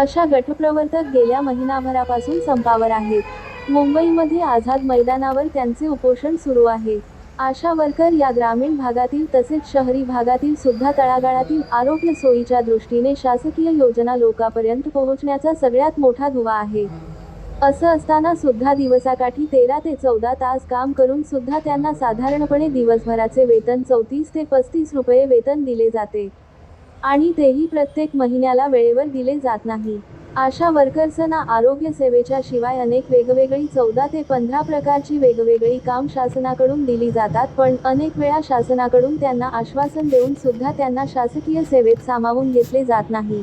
अशा गटप्रवर्तक गेल्या महिनाभरापासून संपावर आहेत. मुंबईमध्ये आझाद मैदानावर त्यांचे उपोषण सुरू आहे. आशा वर्कर या ग्रामीण भागातील तसेच शहरी भागातील सुद्धा तळागाळातील आरोग्य सोयीच्या दृष्टीने शासकीय योजना लोकांपर्यंत पोहोचण्याचा सगळ्यात मोठा दुवा आहे. असं असताना सुद्धा दिवसाकाठी तेरा ते चौदा तास काम करून सुद्धा त्यांना साधारणपणे दिवसभराचे वेतन चौतीस ते पस्तीस रुपये वेतन दिले जाते. आणि तेही प्रत्येक महिन्याला वेळेवर दिले जात नाही. आशा वर्कर्सना आरोग्य सेवेच्या शिवाय अनेक वेगवेगळी चौदा ते पंधरा प्रकारची वेगवेगळी काम शासनाकडून दिली जातात पण अनेक वेळा शासनाकडून त्यांना आश्वासन देऊन सुद्धा त्यांना शासकीय सेवेत सामावून घेतले जात नाही.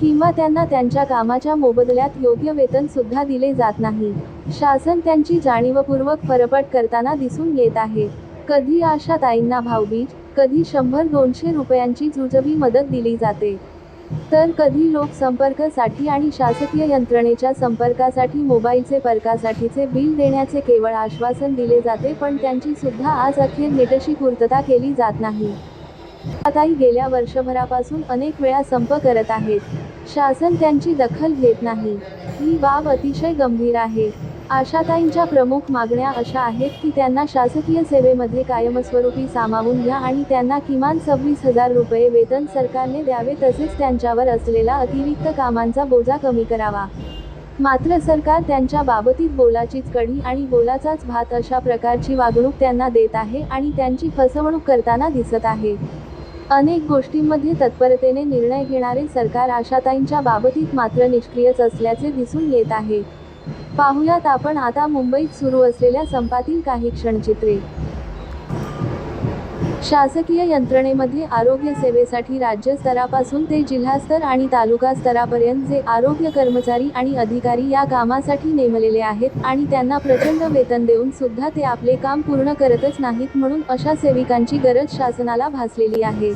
किंवा त्यांना त्यांच्या कामाच्या मोबदल्यात योग्य वेतन सुद्धा दिले जात नाही. शासन त्यांची जाणीवपूर्वक फरफट करताना दिसून येत आहे. कधी आशा ताईंना भावबीज कधी शंभर दोनशे रुपयांची जुजबी मदत दिली जाते. तर कधी लोकसंपर्कसाठी आणि शासकीय यंत्रणेच्या संपर्कासाठी मोबाईलचे परकासाठीचे बिल देण्याचे केवळ आश्वासन दिले जाते पण त्यांची सुद्धा आज अखेर नेटशी पूर्तता केली जात नाही. आताही गेल्या वर्षभरापासून अनेक वेळा संप करत आहेत. शासन त्यांची दखल घेत नाही. ही बाब अतिशय गंभीर आहे. आशाताईंच्या प्रमुख मागण्या अशा आहेत की त्यांना शासकीय सेवेमध्ये कायमस्वरूपी सामावून घ्या आणि त्यांना किमान सव्वीस हजार रुपये वेतन सरकारने द्यावे तसेच त्यांच्यावर असलेला अतिरिक्त कामांचा बोजा कमी करावा. मात्र सरकार त्यांच्या बाबतीत बोलाचीच कढी आणि बोलाचाच भात अशा प्रकारची वागणूक त्यांना देत आहे आणि त्यांची फसवणूक करताना दिसत आहे. अनेक गोष्टींमध्ये तत्परतेने निर्णय घेणारे सरकार आशाताईंच्या बाबतीत मात्र निष्क्रियच असल्याचे दिसून येत आहे. पाहुयात आपण आता मुंबईत सुरू असलेल्या संपातील काही क्षणचित्रे. शासकीय यंत्रणेमध्ये आरोग्य सेवेसाठी राज्य स्तरापासून ते जिल्हास्तर आणि तालुका स्तरापर्यंत जे आरोग्य कर्मचारी आणि अधिकारी या कामासाठी नेमलेले आहेत आणि त्यांना प्रचंड वेतन देऊन सुद्धा ते आपले काम पूर्ण करतच नाहीत म्हणून अशा सेविकांची गरज शासनाला भासलेली आहे.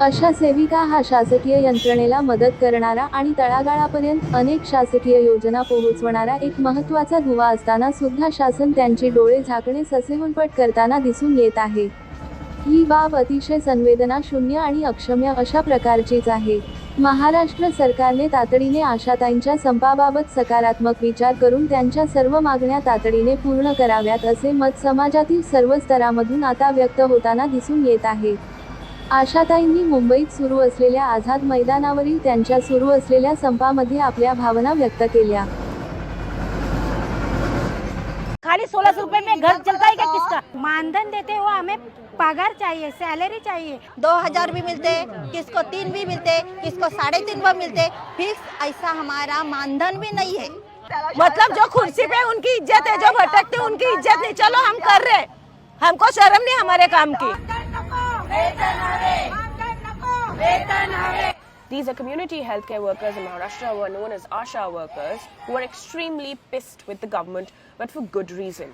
अशा सेविका हा शासकीय यंत्रणेला मदत करणारा आणि तळागाळापर्यंत अनेक शासकीय योजना पोहोचवणारा एक महत्त्वाचा दुवा असताना सुद्धा शासन त्यांचे डोळे झाकणे ससेहुलपट करताना दिसून येत आहे. ही बाब अतिशय संवेदना शून्य आणि अक्षम्य अशा प्रकारचीच आहे. महाराष्ट्र सरकारने तातडीने आशाताईंच्या संपाबाबत सकारात्मक विचार करून त्यांच्या सर्व मागण्या तातडीने पूर्ण कराव्यात असे मत समाजातील सर्व स्तरामधून आता व्यक्त होताना दिसून येत आहे. आशाताईंनी मुंबईत सुरू असलेल्या आझाद मैदानावरील त्यांच्या सुरू असलेल्या संपामध्ये आपल्या भावना व्यक्त केल्या. खाली सोलह सौ रुपए में घर चलता है क्या किसका? मानधन देते हो हमें पगार चाहिए सैलरी चाहिए। दो हजार भी मिलते किसको तीन भी मिलते किसको साढ़े तीन भी मिलते फिक्स ऐसा हमारा मानधन भी नहीं है। मतलब जो कुर्सी पे उनकी इज्जत है जो भटकते उनकी इज्जत नहीं। चलो हम कर रहे हमको शर्म नहीं हमारे काम की। These are community healthcare workers in Maharashtra who are known as ASHA workers who are extremely pissed with the government, but for good reason.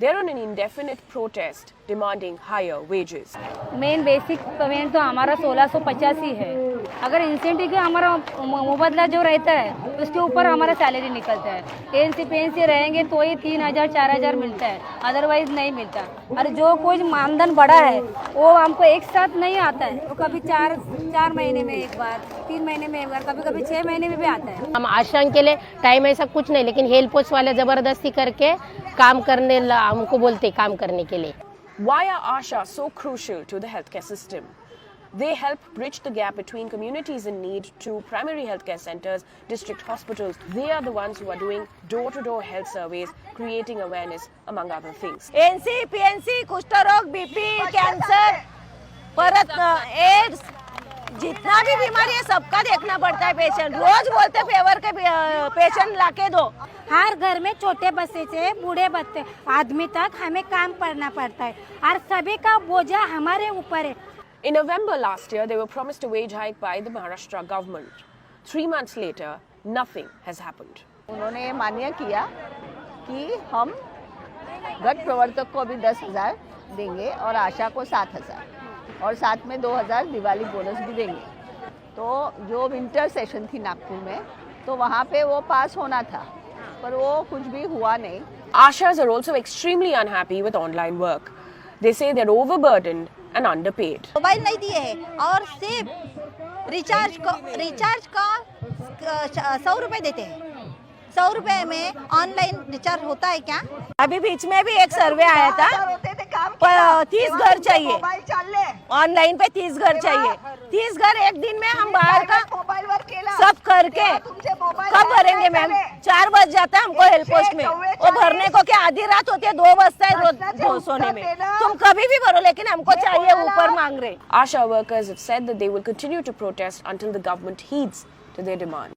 They're on an indefinite protest demanding higher wages. Main basic payment तो हमारा सोलह सौ पचासी है अगर incentive का हमारा मुबदला जो रहता है उसके ऊपर हमारा सैलरी निकलता है। एन सी पेन से रहेंगे तो ही तीन हज़ार चार हज़ार मिलता है। अदरवाइज़ नहीं मिलता। और जो कुछ मानधन बढ़ा है वो हमको एक साथ नहीं आता है। वो कभी चार चार महीने में एक बार तीन महीने में एक बार कभी कभी छः महीने में भी आता है। हम आश्रम के लिए टाइम ऐसा कुछ नहीं लेकिन हेल्प पोस्ट वाले ज़बरदस्ती करके काम करने ला- हमको बोलते काम करने के लिए। Why are ASHA so crucial to the healthcare system? They help bridge the gap between communities in need to primary healthcare centers, district hospitals. They are the ones who are doing door to door health surveys, creating awareness, among other things. NC PNC कुष्ठ रोग BP cancer परत AIDS जितना भी बीमारी है सबका देखना पड़ता है पेशेंट रोज बोलते फेवर के पेशेंट लाके दो हर घर में छोटे बच्चे से बूढ़े बच्चे आदमी तक हमें काम करना पड़ता है और सभी का बोझा हमारे ऊपर है In November last year, they were promised a wage hike by the Maharashtra government. Three months later, nothing has happened. उन्होंने मान्य किया कि हम गट प्रवर्तक को अभी दस हजार देंगे और आशा को सात हजार और साथ में दो हजार दिवाली बोनस भी देंगे तो जो विंटर सेशन थी नागपुर में तो वहाँ पे वो पास होना था पर वो कुछ भी हुआ नहीं Ashas are also extremely unhappy with online work. They say they're overburdened and underpaid. Mobile नहीं दिए है और सिर्फ़ रिचार्ज को रिचार्ज का सौ रुपए देते हैं। सौ रुपए में ऑनलाइन रिचार्ज होता है क्या? अभी बीच में भी एक सर्वे आया था तीस घर चाहिए। ऑनलाइन पे तीस घर चाहिए। तीस घर एक दिन में हम बाहर का सब करके कब भरेंगे मैम? चार बज जाता है हमको हेल्प पोस्ट में। वो भरने को क्या आधी रात होती है? दो बजता है रोज दो सोने में। तुम कभी भी भरो लेकिन हमको चाहिए ऊपर मांग रहे। आशा workers have said that they will continue to protest until the government heeds to their demand.